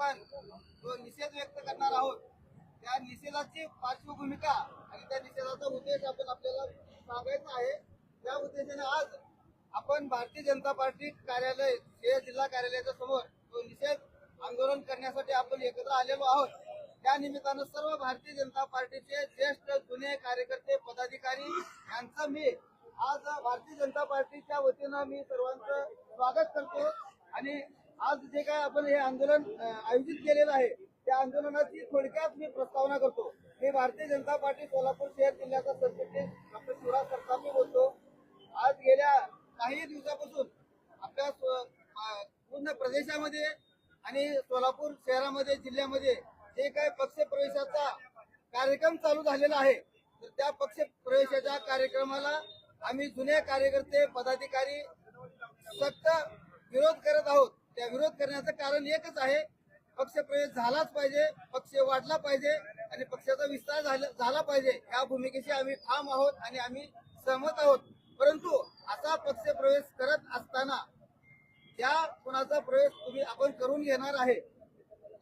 आपण जो निषेध व्यक्त करणार आहोत त्या निषेधाची पार्श्वभूमिका आणि त्या निषेधाचा उद्देश आपण आपल्याला सांगायचा आहे. त्या उद्देशाने आज आपण भारतीय जनता पार्टी कार्यालय हे जिल्हा कार्यालयाच्या समोर जो निषेध आंदोलन करण्यासाठी आपण एकत्र आलेलो आहोत. त्या निमित्तानं सर्व भारतीय जनता पार्टीचे ज्येष्ठ जुने कार्यकर्ते पदाधिकारी यांचं मी आज भारतीय जनता पार्टीच्या वतीनं मी सर्वांचं स्वागत करतो आणि आज जे काय आपण हे आंदोलन आयोजित केलेलं आहे त्या आंदोलनाची थोडक्यात मी प्रस्तावना करतो. मी भारतीय जनता पार्टी सोलापूर शहर जिल्ह्याचा सरचिटणीस डॉक्टर शिवराज सरकारने बोलतो. आज गेल्या काही दिवसापासून आपल्या स्व- पूर्ण प्रदेशामध्ये आणि सोलापूर शहरामध्ये जिल्ह्यामध्ये जे काय पक्ष प्रवेशाचा कार्यक्रम चालू झालेला आहे तर त्या पक्ष प्रवेशाच्या कार्यक्रमाला आम्ही जुने कार्यकर्ते पदाधिकारी सक्त विरोध करत आहोत. त्या विरोध करण्याचं कारण एकच आहे. पक्ष प्रवेश झालाच पाहिजे पक्ष वाढला पाहिजे आणि पक्षाचा विस्तार झाला- झाला पाहिजे. या भूमिकेशी आम्ही ठाम आहोत आणि आम्ही सहमत आहोत. परंतु असा पक्ष प्रवेश करत असताना ज्या कुणाचा प्रवेश तुम्ही आपण करून घेणार आहे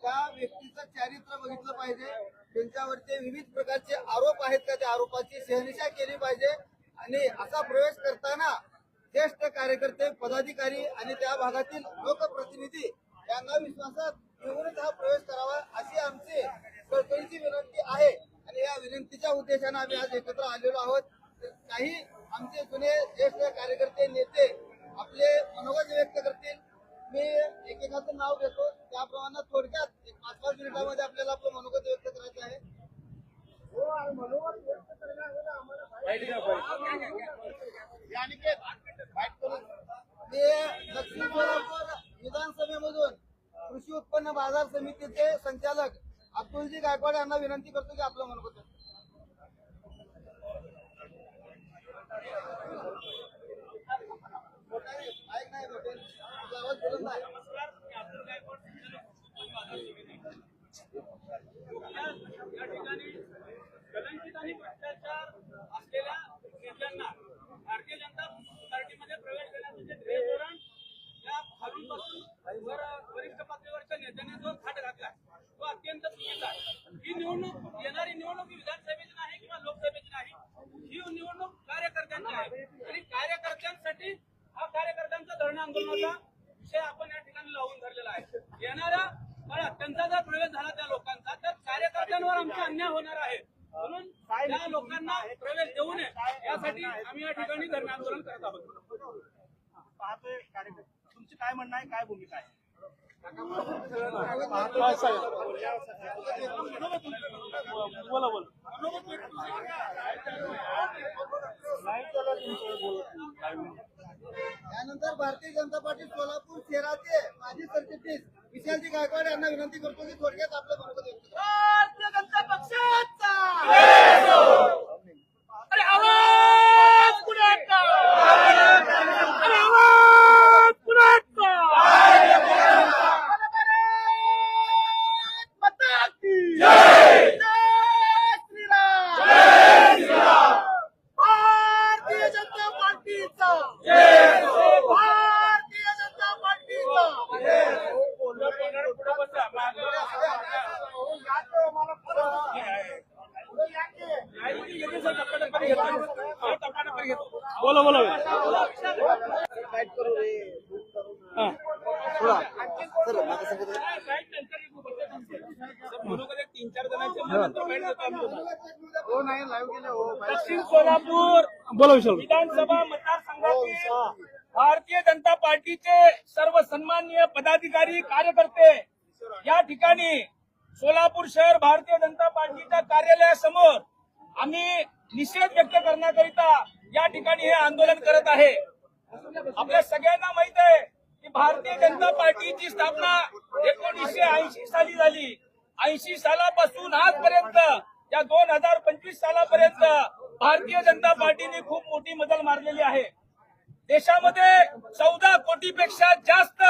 त्या व्यक्तीचं चारित्र्य बघितलं पाहिजे. त्यांच्यावरचे विविध प्रकारचे आरोप आहेत का? त्या आरोपाची शहनिशा केली पाहिजे. आणि असा प्रवेश करताना ज्येष्ठ कार्यकर्ते पदाधिकारी आणि त्या भागातील लोकप्रतिनिधी यांना विश्वासात घेऊनच हा प्रवेश करावा अशी आमची कळकळीची विनंती आहे. आणि या विनंतीच्या उद्देशाने आम्ही आज एकत्र आलेलो आहोत. तर काही आमचे जुने ज्येष्ठ कार्यकर्ते नेते आपले मनोगत व्यक्त करतील मी एकेकाचं नाव घेतो त्याप्रमाणे थोडक्यात एक पाच पाच मिनिटांमध्ये आपल्याला आपलं मनोगत व्यक्त करायचं आहे हो आणि मनोगत व्यक्त करण्यामध्ये आम्हाला या अनिकेत, बाईट करून. मी दक्षिण सोलापूर विधानसभेमधून कृषी उत्पन्न बाजार समितीचे संचालक अब्दुलजी गायकवाड यांना विनंती करतो की आपलं मनोगत व्यक्त मोठा आहे, माईक नाही भेटेल. आपला आवाज बोलत नाही. या ठिकाणी कलंकित आणि भ्रष्टाचार असलेल्या नेत्यांना भारतीय जनता पार्टीमध्ये प्रवेश करण्याचं जे म्हणजे ध्येय धोरण या खालूनपासून वर वरिष्ठ पातळीवरच्या नेत्यांनी जो थाट घातला तो अत्यंत चुकीचा आहे ही निवडणूक येणारी निवडणूक ही विधानसभेची नाही किंवा लोकसभेची नाही ही निवडणूक कार्यकर्त्यांची आहे आणि कार्यकर्त्यांसाठी हा कार्यकर्त्यांचा धरणं आंदोलनाचा विषय आपण या ठिकाणी लावून धरलेला आहे येणाऱ्या काळात त्यांचा जर प्रवेश झाला त्या लोकांचा तर कार्यकर्त्यांवर आमचा अन्याय होणार आहे म्हणून त्या लोकांना प्रवेश देऊ नये यासाठी आम्ही या ठिकाणी धरणं आंदोलन करत आहोत. पाहतोय तुमची काय म्हणणं आहे? काय भूमिका आहे? बोला बोला त्यानंतर भारतीय जनता पार्टी सोलापूर शहराचे माजी सरचिटणीस विशालजी गायकवाड यांना विनंती करतो की थोडक्यात आपलं मनोगत व्यक्त करा. भारतीय जनता पक्षाचा अरे आवाज कुणाचा अरे आवाज कुणाचा माता की जय श्रीराम भारतीय जनता पार्टीचा भारतीय जनता पार्टीचा बोला बोला तीन चार हो. हो दक्षिण सोलापूर बोला विधानसभा मतदारसंघातील भारतीय जनता पार्टीचे सर्व सन्माननीय पदाधिकारी कार्यकर्ते या ठिकाणी सोलापूर शहर भारतीय जनता पार्टीच्या कार्यालयासमोर आम्ही निषेध व्यक्त करण्याकरिता या ठिकाणी हे आंदोलन करत आहे. आपल्या सगळ्यांना माहीत आहे की भारतीय जनता पार्टीची स्थापना एकोणीसशे ऐंशी साली झाली. ऐंशी सालापासून आजपर्यंत या दोन हजार पंचवीस सालापर्यंत भारतीय जनता पार्टीने खूप मोठी मदल मारलेली आहे. देशामध्ये चौदा कोटीपेक्षा जास्त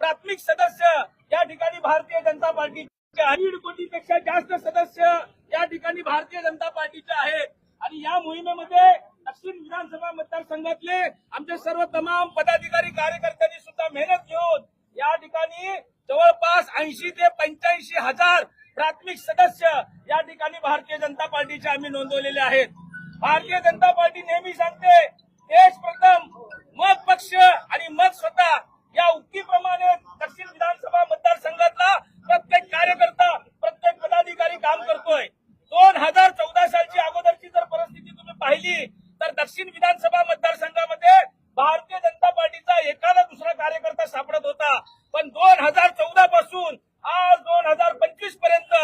प्राथमिक सदस्य या ठिकाणी भारतीय जनता पार्टीचे दीड कोटीपेक्षा जास्त सदस्य या ठिकाणी भारतीय जनता पार्टीचे आहेत. आणि या मोहिमेमध्ये दक्षिण विधानसभा मतदारसंघातले आमचे सर्व तमाम पदाधिकारी कार्यकर्त्यांनी सुद्धा मेहनत घेऊन या ठिकाणी जवळपास ऐंशी ते पंच्याऐंशी हजार प्राथमिक सदस्य या ठिकाणी भारतीय जनता पार्टीचे आम्ही नोंदवलेले आहेत. भारतीय जनता पाहिली तर दक्षिण विधानसभा मतदारसंघामध्ये भारतीय जनता पार्टीचा एखादा दुसरा कार्यकर्ता सापडत होता. पण दोन हजार चौदा पासून आज दोन हजार पंचवीसपर्यंत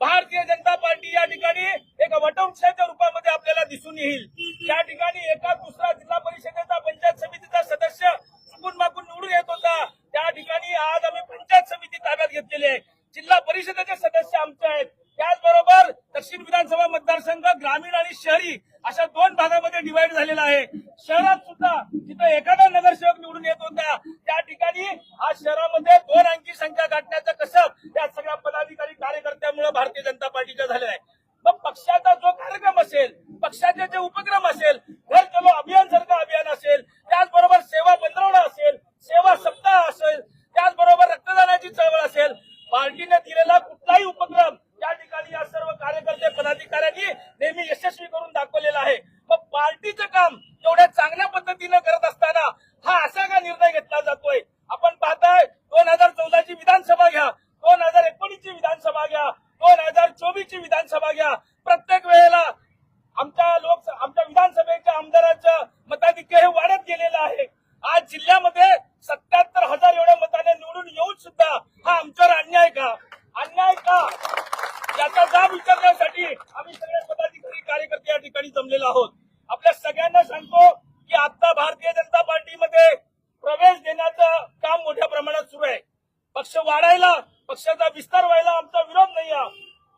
भारतीय जनता पार्टी या ठिकाणी एक वटवृक्षाच्या रूपामध्ये आपल्याला दिसून येईल. या ठिकाणी एका दुसरा जिल्हा परिषदेचा पंचायत समितीचा सदस्य चुकून माकून निवडून येत होता. त्या ठिकाणी आज आम्ही पंचायत समिती ताब्यात घेतलेली आहे. जिल्हा परिषदेचे सदस्य आमचे आहेत. त्याचबरोबर दक्षिण विधानसभा मतदारसंघ ग्रामीण आणि शहरी अशा दोन भागामध्ये डिवाइड झालेला आहे. शहरात सुद्धा तिथं एखादा नगरसेवक निवडून येत होता. त्या ठिकाणी आज शहरामध्ये दोन अंकी संख्या गाठण्याचं कसब या सगळ्या पदाधिकारी कार्यकर्त्यामुळे भारतीय जनता पार्टीच्या झालेला आहे मग पक्षाचा जो कार्यक्रम असेल पक्षाचे जे उपक्रम असेल घर चलो अभियान सारखं अभियान असेल त्याचबरोबर सेवा पंधरवडा असेल सेवा सप्ताह असेल त्याचबरोबर रक्तदानाची चळवळ असेल पार्टीने दिलेला कुठलाही उपक्रम या ठिकाणी या सर्व कार्यकर्ते पदाधिकाऱ्यांनी नेहमी यशस्वी करून दाखवलेला आहे मग पार्टीचं काम एवढ्या चांगल्या पद्धतीनं करत असताना हा असा का निर्णय घेतला जातोय आपण पाहताय दोन हजार चौदाची विधानसभा घ्या दोन हजार एकोणीसची विधानसभा घ्या दोन हजार चोवीसची विधानसभा घ्या प्रत्येक वेळेला आमच्या लोक आमच्या विधानसभेच्या आमदारांचं मताधिक्य हे वाढत गेलेलं आहे आज जिल्ह्यामध्ये सत्याहत्तर हजार एवढ्या मताने निवडून येऊन सुद्धा हा आमच्यावर अन्याय का अन्याय का याचा जाब विचारण्यासाठी आम्ही सगळे पदाधिकारी कार्यकर्ते या ठिकाणी जमलेलो आहोत आपल्या सगळ्यांना सांगतो की आता भारतीय जनता पार्टीमध्ये प्रवेश देण्याचं काम मोठ्या प्रमाणात सुरू आहे पक्ष वाढायला पक्षाचा विस्तार व्हायला आमचा विरोध नाही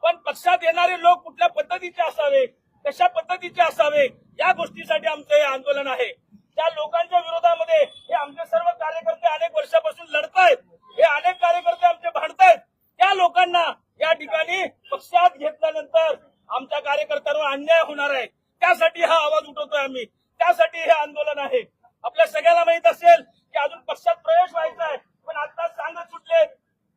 पण पक्षात येणारे लोक कुठल्या पद्धतीचे असावे कशा पद्धतीचे असावे या गोष्टीसाठी आमचं हे आंदोलन आहे. त्या लोकांच्या विरोधामध्ये हे आमचे सर्व कार्यकर्ते अनेक वर्षापासून लढतायत. हे अनेक कार्यकर्ते आमचे भांडतायत. त्या लोकांना या ठिकाणी पक्षात घेतल्यानंतर आमच्या कार्यकर्त्यांवर अन्याय होणार आहे. त्यासाठी हा आवाज उठवतोय आम्ही. त्यासाठी हे आंदोलन आहे. आपल्या सगळ्याला माहीत असेल की अजून पक्षात प्रवेश व्हायचा आहे पण आता सांगत सुटले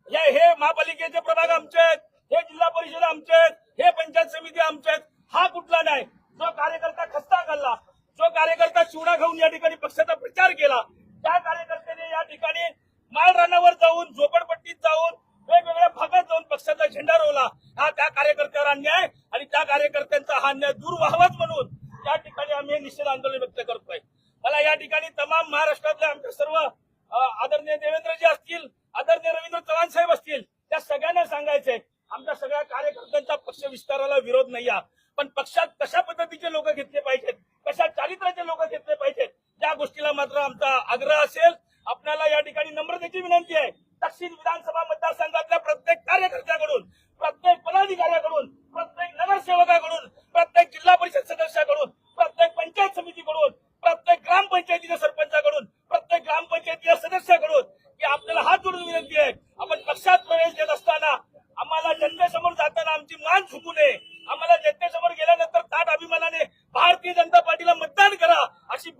हे हे महापालिकेचे प्रभाग आमचे आहेत हे जिल्हा परिषद आमचे आहेत हे पंचायत समिती आमचे आहेत. हा कुठला नाही जो कार्यकर्ता खस्ता घालला जो कार्यकर्ता चिवडा खाऊन या ठिकाणी पक्षाचा प्रचार केला त्या कार्यकर्त्याने या ठिकाणी माळरानावर जाऊन झोपडपट्टीत जाऊन वेगवेगळ्या भागात जाऊन पक्षाचा झेंडा रोवला. हा त्या कार्यकर्त्यावर अन्याय आणि त्या कार्यकर्त्यांचा हा अन्याय दूर व्हावाच म्हणून त्या ठिकाणी आम्ही हे आंदोलन व्यक्त करतोय. मला या ठिकाणी तमाम महाराष्ट्रातल्या आमच्या सर्व आदरणीय देवेंद्रजी असतील आदरणीय रवींद्र चव्हाण साहेब असतील त्या सगळ्यांना सांगायचंय आमच्या सगळ्या कार्यकर्त्यांचा पक्ष विस्ताराला विरोध नाही पण पक्षात कशा पद्धतीचे लोक घेतले पाहिजेत? कशा चारित्र्याचे लोक घेतले पाहिजेत? त्या गोष्टीला मात्र आमचा आग्रह असेल. आपल्याला या ठिकाणी नम्रतेची विनंती आहे. दक्षिण विधानसभा मतदारसंघातल्या प्रत्येक कार्यकर्त्याकडून प्रत्येक पदाधिकाऱ्याकडून प्रत्येक नगरसेवकाकडून प्रत्येक जिल्हा परिषद सदस्याकडून प्रत्येक पंचायत समितीकडून प्रत्येक ग्रामपंचायतीच्या सरपंचाकडून प्रत्येक ग्रामपंचायतीच्या सदस्याकडून की आपल्याला हात जोडून विनंती आहे आपण पक्षात प्रवेश देत असताना आम्हाला जनतेसमोर जाताना आमची मान झुकू नये आम्हाला जनतेसमोर गेल्यानंतर ताट अभिमानाने भारतीय जनता पार्टीला मतदान करा अशी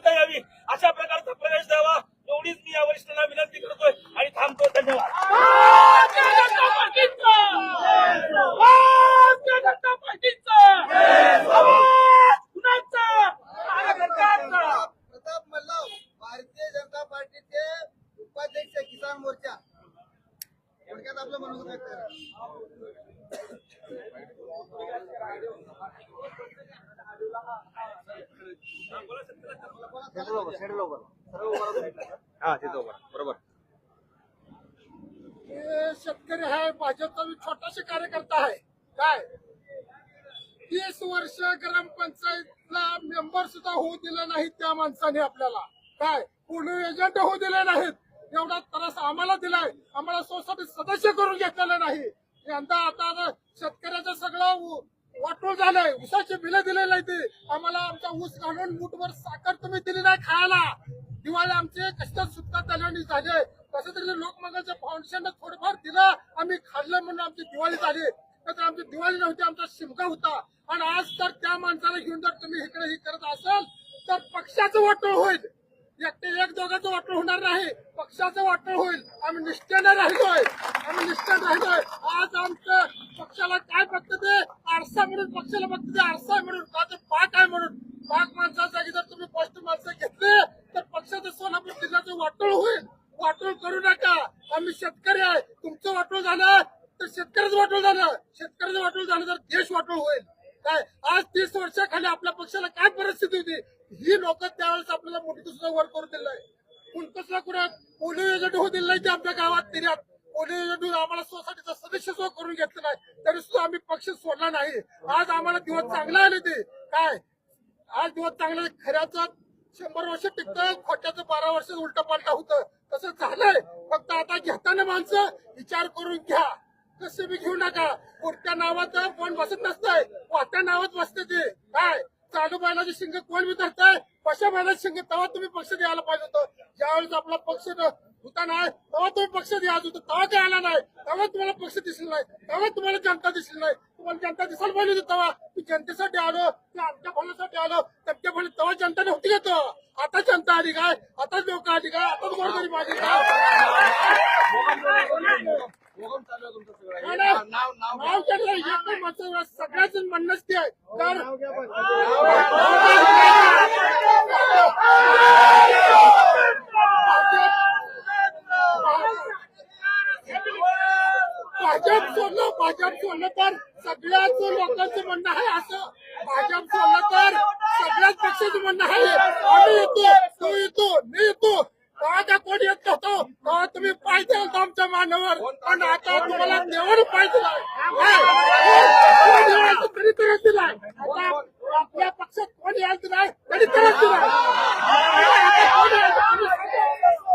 मांडता यावी अशा प्रकारचा प्रवेश द्यावा. एवढीच मी या वरिष्ठांना विनंती करतोय आणि थांबतो धन्यवाद. भारतीय जनता पार्टीचा भारतीय जनता पार्टीचा आवाज कुणाचा कार्यकर्त्यांचा प्रताप मल्लव भारतीय जनता पार्टीचे उपाध्यक्ष किसान मोर्चा हे शेतकरी आहे भाजपचा मी छोटासा कार्यकर्ता आहे. काय? तीस वर्ष ग्रामपंचायतला मेंबर सुद्धा होऊ दिला नाहीत त्या माणसाने आपल्याला. काय? कोणी एजंट होऊ दिले नाहीत. एवढा त्रास आम्हाला दिलाय. आम्हाला सोसायटी सदस्य करून घेतलेलं नाही. यंदा आता आता शेतकऱ्याचं सगळं उ- वाटून झालंय. उसाचे बिलं दिले नाही ते. आम्हाला आमचा ऊस घालून मुठभर साखर तुम्ही दिली नाही खायला. दिवाळी आमचे कष्ट सुद्धा त्याच्याने झाले. कसं तरी लोकमंगलच्या फाउंडेशन थोडंफार दिलं. आम्ही खाल्लं म्हणून आमची दिवाळी झाली. तर आमची दिवाळी नव्हती आमचा शिमका होता. आणि आज तर त्या माणसाला घेऊन जर तुम्ही इकडे हे करत असाल तर पक्षाचं वाटोळ होईल. एकटे एक दोघांचं वाटण होणार नाही. पक्षाचं वाटण होईल. आम्ही निष्ठेने राहिलोय. आम्ही निष्ठेने राहिलोय आज आमचं पक्षाला काय फक्त ते आरसा म्हणून पक्षाला फक्त ते आरसा म्हणून का ते पाक आहे म्हणून. पाक माणसाच्या जागी जर तुम्ही स्पष्ट माणसं घेतले तर पक्षाचं सोलापूर जिल्ह्याचं वाटोळ होईल. वाटोळ करू नका. आम्ही शेतकरी आहे. तुमचं वाटोळ झालं तर शेतकऱ्याचं वाटोळ झालं. शेतकऱ्याचं वाटोळ झालं तर देश वाटोळ होईल. काय? आज तीस वर्षाखाली आपल्या पक्षाला काय परिस्थिती होती? ही लोक त्यावेळेस आपल्याला मोठी सुद्धा वर करून दिलंय. कुणकसला कुणा पोलिओ एजंट होऊ दिलं नाही ते आमच्या गावात. तिऱ्यात कोणी आम्हाला सोसायटीचा सदस्य सुद्धा करून घेतलं नाही तरी सुद्धा आम्ही पक्ष सोडला नाही. आज आम्हाला दिवस चांगला आले ते? काय? आज दिवस चांगला खऱ्याचा शंभर वर्ष टिकतं खोट्याचं बारा वर्ष उलटा पालटा होतं. तसं झालंय. फक्त आता घेताना माणसं विचार करून घ्या. कसं बी घेऊ नका. कोणत्या नावाचं कोण बसत नसतंय. वाट्या नावात बसते ते. काय? चालू बैलाची शिंग कोण बी धरताय कशा बैलाची शिंग? तेव्हा तुम्ही पक्ष द्यायला पाहिजे होतं. ज्यावेळेस आपला पक्ष होता नाही तेव्हा तुम्ही पक्ष द्यायचं होतं. तेव्हा ते आला नाही. तेव्हा तुम्हाला पक्ष दिसला नाही. तेव्हा तुम्हाला जनता दिसली नाही. तुम्हाला जनता दिसायला पाहिजे होती तेव्हा. की जनतेसाठी आलो की आमच्या फळासाठी आलो. त्यांच्या फळ तेव्हा जनता नव्हती का तेव्हा आता जनता आली काय? आता लोक आली काय? आता गोरगरीब आली काय? सगळ्याच म्हणणंच ते आहे. भाजप सोडलं भाजप सोडलं तर सगळ्याच लोकांचं म्हणणं आहे असं. भाजप सोडलं तर सगळ्याच पक्षाचं म्हणणं आहे. आम्ही येतो तो येतो मी येतो. का कोणी येत नव्हतो तेव्हा तुम्ही पाय द्याल आमच्या मानावर पण आता तुम्हाला देवाने पाय दिलाय तरी तरच दिलाय आता आपल्या पक्षात कोणी यायला दिलाय तरी तरच दिलाय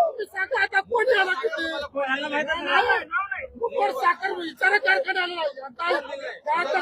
आता सांगा. आता कोणी आला किती कुकर साखर विचार कारखान्याला लावली. आता